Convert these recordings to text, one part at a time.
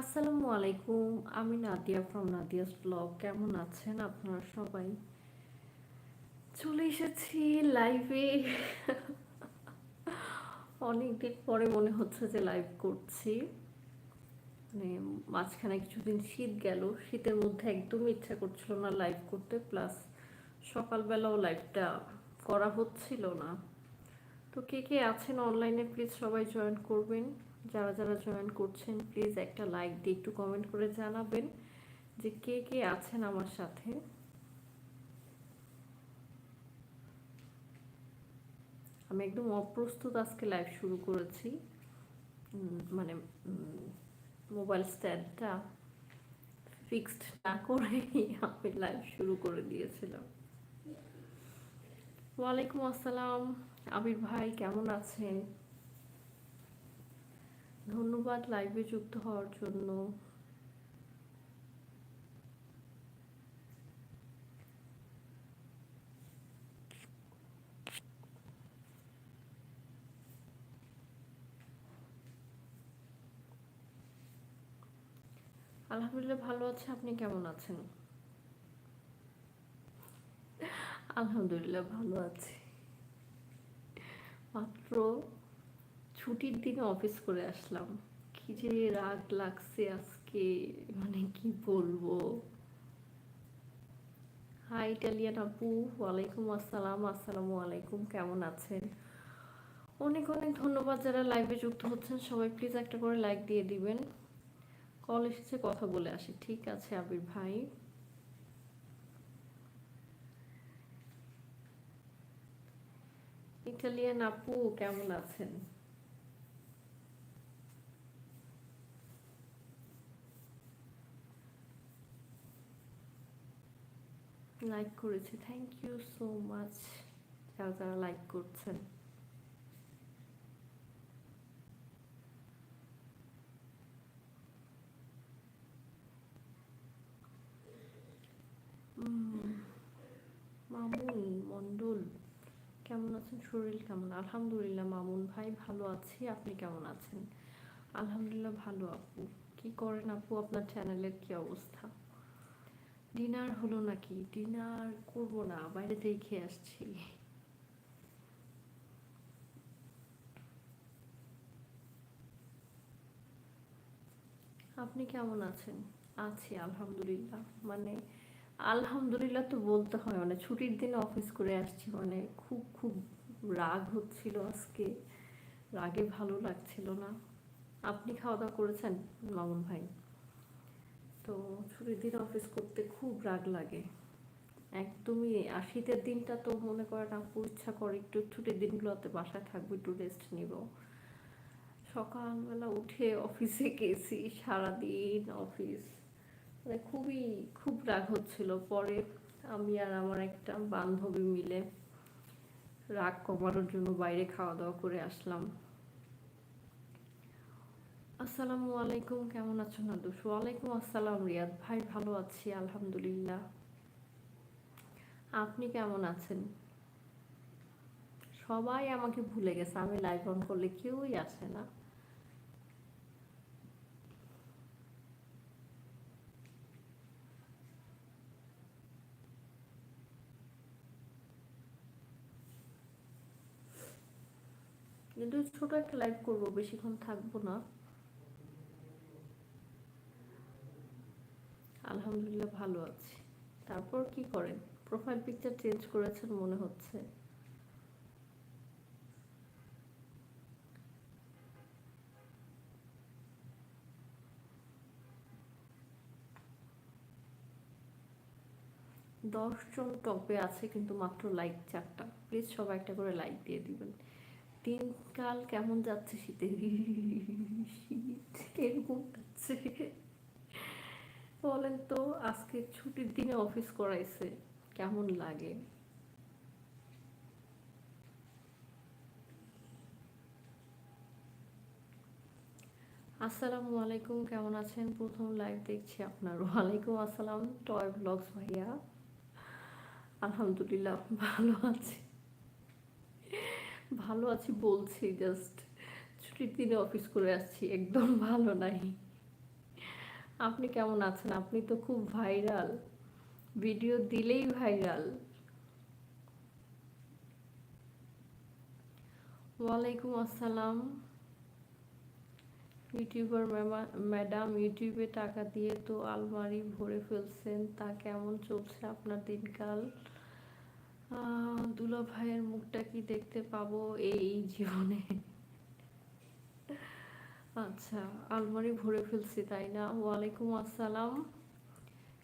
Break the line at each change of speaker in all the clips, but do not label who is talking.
আসসালামু আলাইকুম, আমি নাদিয়া ফ্রম নাদিয়াস ব্লগ কেমন আছেন আপনারা সবাই? চলে এসেছি লাইভে অনেকদিন পরে মনে হচ্ছে যে লাইভ করছি। মানে মাঝখানে কিছুদিন শীত গেল, শীতের মধ্যে একদমই ইচ্ছা করছিল না লাইভ করতে প্লাস সকালবেলাও লাইভটা করা হচ্ছিল না। তো কে কে আছেন অনলাইনে প্লিজ সবাই জয়েন করবেন। যারা যারা জয়েন করছেন প্লিজ একটা লাইক দিয়ে একটু কমেন্ট করে জানাবেন যে কে কে আছেন আমার সাথে। আমি একদম অপ্রস্তুত আজকে লাইভ শুরু করেছি। মানে মোবাইল স্ট্যান্ডটা ফিক্সড না করেই আমি লাইভ শুরু করে দিয়েছিলাম। ওয়ালাইকুম আসসালাম। আবির ভাই, কেমন আছেন? ধন্যবাদ লাইভে যুক্ত হওয়ার জন্য। আলহামদুলিল্লাহ ভালো আছে, আপনি কেমন আছেন? আলহামদুলিল্লাহ ভালো আছি। মাত্র ছুটির দিনে অফিস করে আসলাম। কি যে রাগ লাগছে আজকে মানে কি বলব? হাই ইটালিয়ান আপু, ওয়ালাইকুম আসসালাম, আসসালামু আলাইকুম, কেমন আছেন? অনেক অনেক ধন্যবাদ যারা লাইভে যুক্ত হচ্ছেন, সবাই প্লিজ একটা করে লাইক দিয়ে দিবেন। কল এসেছে, কথা বলে আসি। ঠিক আছে আবির ভাই। ইটালিয়ান আপু, কেমন আছেন? লাইক করেছে। থ্যাংক ইউ সো মাচ যারা যারা লাইক করছেন। মামুন মন্ডল কেমন আছেন? শরীর কেমন? আলহামদুলিল্লাহ মামুন ভাই ভালো আছি। আপনি কেমন আছেন? আলহামদুলিল্লাহ ভালো, আপু। কি করেন আপু? আপনার চ্যানেলের কি অবস্থা? ডিনার হলো নাকি? ডিনার করব না, বাইরে থেকে খেয়ে আসছি। আপনি কেমন আছেন? আছি, আলহামদুলিল্লাহ। মানে আলহামদুলিল্লাহ তো বলতে হয় মানে ছুটির দিনে অফিস করে আসছি। মানে খুব খুব রাগ হচ্ছিল আজকে। রাগে ভালো লাগছিল না। আপনি খাওয়া দাওয়া করেছেন, মামুন ভাই? তো ছুটির দিন অফিস করতে খুব রাগ লাগে। একদমই আর শীতের দিনটা তো মনে করেন আপু ইচ্ছা করে একটু ছুটির দিনগুলোতে বাসায় থাকব, একটু রেস্ট নিব। সকালবেলা উঠে অফিসে গেছি, সারাদিন অফিস মানে খুবই, খুব রাগ হচ্ছিল। পরে আমি আর আমার একটা বান্ধবী মিলে রাগ কমানোর জন্য বাইরে খাওয়া দাওয়া করে আসলাম। আসসালামু আলাইকুম, কেমন আছো নাদুস ওয়ালাইকুম আসসালাম, রিয়াদ ভাই, ভালো আছি, আলহামদুলিল্লাহ। আপনি কেমন আছেন? সবাই আমাকে ভুলে গেছে, আমি লাইভ অন করলে কেউই আসে না। কিন্তু ছোট একটা লাইভ করব, বেশিক্ষণ থাকব না। আলহামদুলিল্লাহ ভালো আছি। তারপর কি করেন? প্রোফাইল পিকচার চেঞ্জ করেছেন মনে হচ্ছে। দশজন টপে আছে কিন্তু মাত্র লাইক চারটা। প্লিজ সবাই একটা করে লাইক দিয়ে দিবেন। দিনকাল কেমন যাচ্ছে শীতে? শীত এরকম যাচ্ছে। বলেন তো, আজকে ছুটির দিনে অফিস করাইছে, কেমন লাগে? আসসালামু আলাইকুম, কেমন আছেন? প্রথম লাইভ দেখছি আপনার। ওয়ালাইকুম আসসালাম টয় ব্লগস ভাইয়া। আলহামদুলিল্লাহ, ভালো আছি। ভালো আছি বলছি জাস্ট ছুটির দিনে অফিস করে আসছি, একদম ভালো নাই। আপনি কেমন আছেন? আপনি তো খুব ভাইরাল ভিডিও দিলেই ভাইরাল ওয়ালাইকুম আসসালাম। ইউটিউবার ম্যাডাম, ইউটিউবে টাকা দিয়ে তো আলমারি ভরে ফেলছেন, তা কেমন চলছে আপনার দিনকাল? দুলা ভাইয়ের মুখটা কি দেখতে পাবো এই জীবনে? আচ্ছা আলমারি ভরে ফেলছি, তাই না? ওয়ালাইকুম আসসালাম।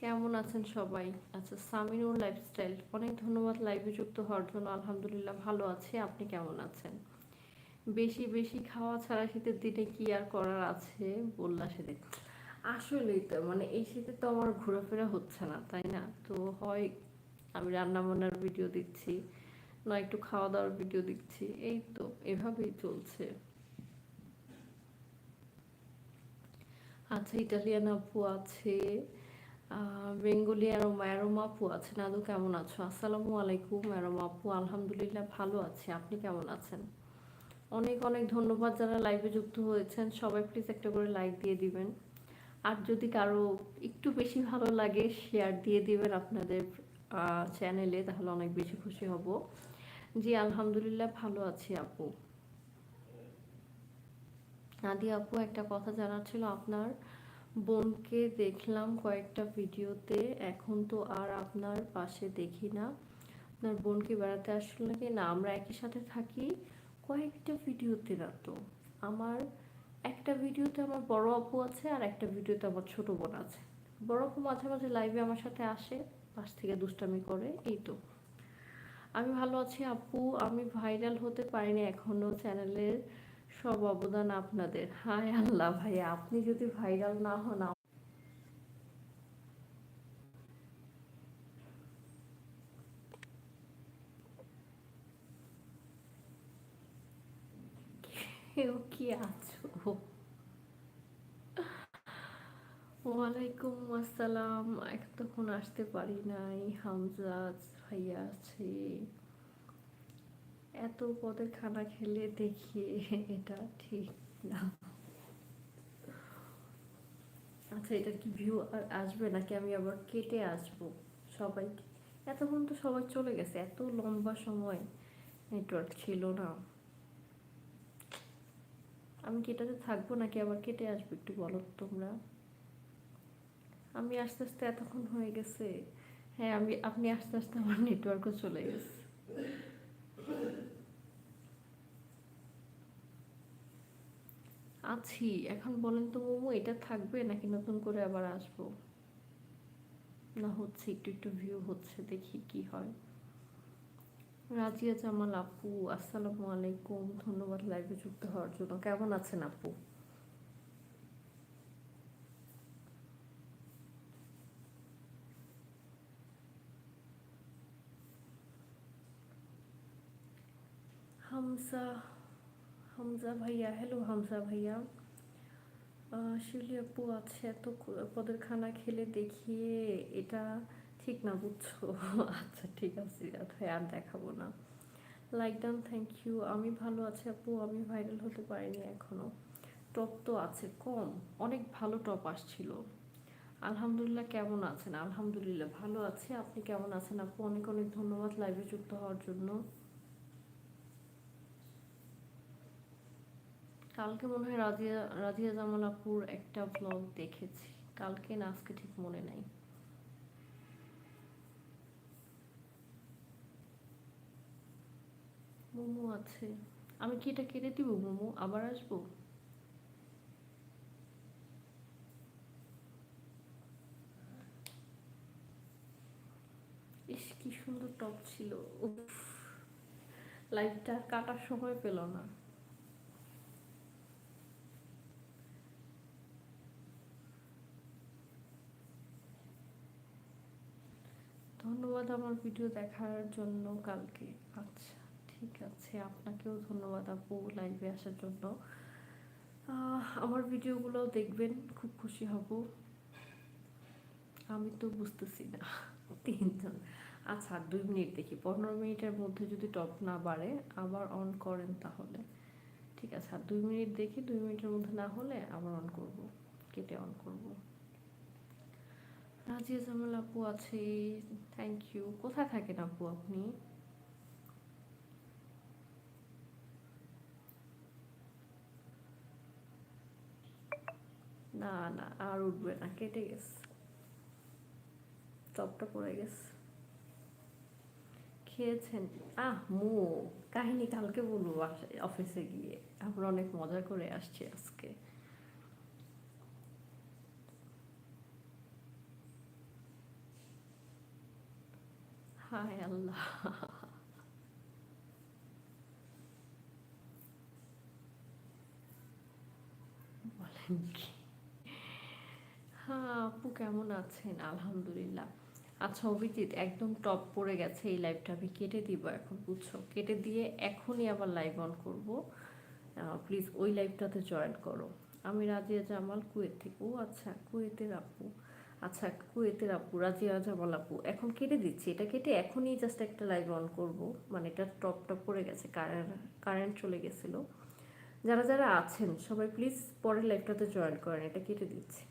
কেমন আছেন সবাই? আচ্ছা সামিনুর লাইফস্টাইল অনেক ধন্যবাদ লাইভে যুক্ত হওয়ার জন্য। আলহামদুলিল্লাহ ভালো আছি। আপনি কেমন আছেন? বেশি বেশি খাওয়া ছাড়া শীতের দিনে কি আর করার আছে? বললা সেদিন আসলেই তো মানে এই শীতে তো আমার ঘোরাফেরা হচ্ছে না, তাই না? তো হয়, আমি রান্না বান্নার ভিডিও দিচ্ছি, না একটু খাওয়া দাওয়ার ভিডিও দিচ্ছি, এই তো, এভাবেই চলছে। আচ্ছা ইটালিয়ান আপু আছে বেঙ্গলি আর ম্যারোম আপু আছে। নাদু, কেমন আছো? আসসালামু আলাইকুম, ম্যারোম আপু। আলহামদুলিল্লাহ ভালো আছি। আপনি কেমন আছেন? অনেক অনেক ধন্যবাদ যারা লাইভে যুক্ত হয়েছেন। সবাই প্লিজ একটা করে লাইক দিয়ে দিবেন। আর যদি কারও একটু বেশি ভালো লাগে শেয়ার দিয়ে দিবেন আপনাদের চ্যানেলে তাহলে অনেক বেশি খুশি হব। জি, আলহামদুলিল্লাহ ভালো আছি আপু। আদি আপু, একটা কথা জানার ছিল, আপনার বোনকে দেখলাম কয়েকটা ভিডিওতে, এখন তো আর আপনার পাশে দেখি না। আপনার বোনকে বেড়াতে আসলো নাকি? না, আমরা একই সাথে থাকি। কয়েকটা ভিডিওতে না তো আমার একটা ভিডিওতে আমার বড় আপু আছে আর একটা ভিডিওতে আমার ছোট বোন আছে। বড় আপু মাঝে মাঝে লাইভে আমার সাথে আসে, পাশ থেকে দুষ্টামি করে, এই তো। আমি ভালো আছি আপু। আমি ভাইরাল হতে পারিনি এখনও চ্যানেলের সব অবদান আপনাদের। হায় আল্লাহ ভাই, আপনি যদি ভাইরাল না হন কেউ কি আছো? ওয়ালাইকুম আসসালাম। তখন আসতে পারি নাই। হামজা ভাইয়া আছে। এত পদের খানা খেলে দেখি এটা ঠিক না। আচ্ছা এটা কি ভিউ আর আসবে নাকি আমি আবার কেটে আসব সবাই এতক্ষণ তো সবাই চলে গেছে, এত লম্বা সময় নেটওয়ার্ক ছিল না। আমি কি এটাতে থাকব নাকি আবার কেটে আসব একটু বলো তোমরা? আমি আস্তে আস্তে এতক্ষণ হয়ে গেছে। হ্যাঁ আমি, আপনি আস্তে আস্তে আমার নেটওয়ার্কও চলে গেছে। আছি, এখন বলেন তো মোমো, এটা থাকবে নাকি নতুন করে আবার আসব? না, হচ্ছে, একটু একটু ভিউ হচ্ছে, দেখি কি হয়। রাজিয়া জামাল আপু, আসসালামু আলাইকুম, ধন্যবাদ লাইভে যুক্ত হওয়ার জন্য। কেমন আছেন আপু? হামসা হামজা ভাইয়া হ্যালো হামজা ভাইয়া শিলি আপু আছে এত পদের খানা খেলে দেখিয়ে এটা ঠিক না বুঝছ আচ্ছা ঠিক আছে ভাই আর দেখাবো না লাইক ডান থ্যাংক ইউ আমি ভালো আছি আপু আমি ভাইরাল হতে পারিনি এখনও টপ তো আছে কম অনেক ভালো টপ আসছিল আলহামদুলিল্লাহ কেমন আছেন আলহামদুলিল্লাহ ভালো আছে আপনি কেমন আছেন আপু অনেক অনেক ধন্যবাদ লাইভে যুক্ত হওয়ার জন্য কালকে মনে হয় রাজিয়া রাজিয়া জামালাপুর একটা ব্লগ দেখেছি। কালকে না, আজকে ঠিক মনে নাই। মোমো আছে। আমি কি এটা কেটে দিব, মোমো? আবার আসব? ইস, কি সুন্দর টপ ছিল। লাইটটা কাটার সময় পেল না। ধন্যবাদ আমার ভিডিও দেখার জন্য কালকে। আচ্ছা ঠিক আছে, আপনাকেও ধন্যবাদ আপু লাইভে আসার জন্য। আমার ভিডিওগুলো দেখবেন, খুব খুশি হব। আমি তো বুঝতেছি না, তিনজন। আচ্ছা দুই মিনিট দেখি, পনেরো মিনিটের মধ্যে যদি টপ না বাড়ে, আবার অন করেন তাহলে। ঠিক আছে, আর দুই মিনিট দেখি, দুই মিনিটের মধ্যে না হলে আবার অন করব, কেটে অন করব। জামাল আপু আছে থ্যাংক ইউ কোথায় থাকেন আপু আপনি? না না, আর উঠবে না, কেটে গেছে। টপটা পড়ে গেছে। খেয়েছেন? আহ, মো, কাহিনী কালকে বলব অফিসে গিয়ে। আমরা অনেক মজা করে আসছি আজকে। হায় আল্লাহ। বলেন কি? হ্যাঁ আপু কেমন আছেন? আলহামদুলিল্লাহ। আচ্ছা অভিজিৎ, একদম টপ পড়ে গেছে এই লাইভটা আমি কেটে দিব এখন, বুঝছ? কেটে দিয়ে এখনই আবার লাইভ অন করব। প্লিজ ওই লাইভটাতে জয়েন করো। আমি রাজিয়া জামাল কুয়েত থেকে। ও আচ্ছা কুয়েতের আপু। আচ্ছা কুয়েতের আপু রাজিয়া জামাল আপু। এখন কেটে দিচ্ছি। এটা কেটে এখনই জাস্ট একটা লাইভ অন করব। মানে এটা টপ টপ পড়ে গেছে কারেন্ট চলে গেছিল। যারা যারা আছেন, সবাই প্লিজ পরের লাইভটাতে জয়েন করেন। এটা কেটে দিচ্ছি।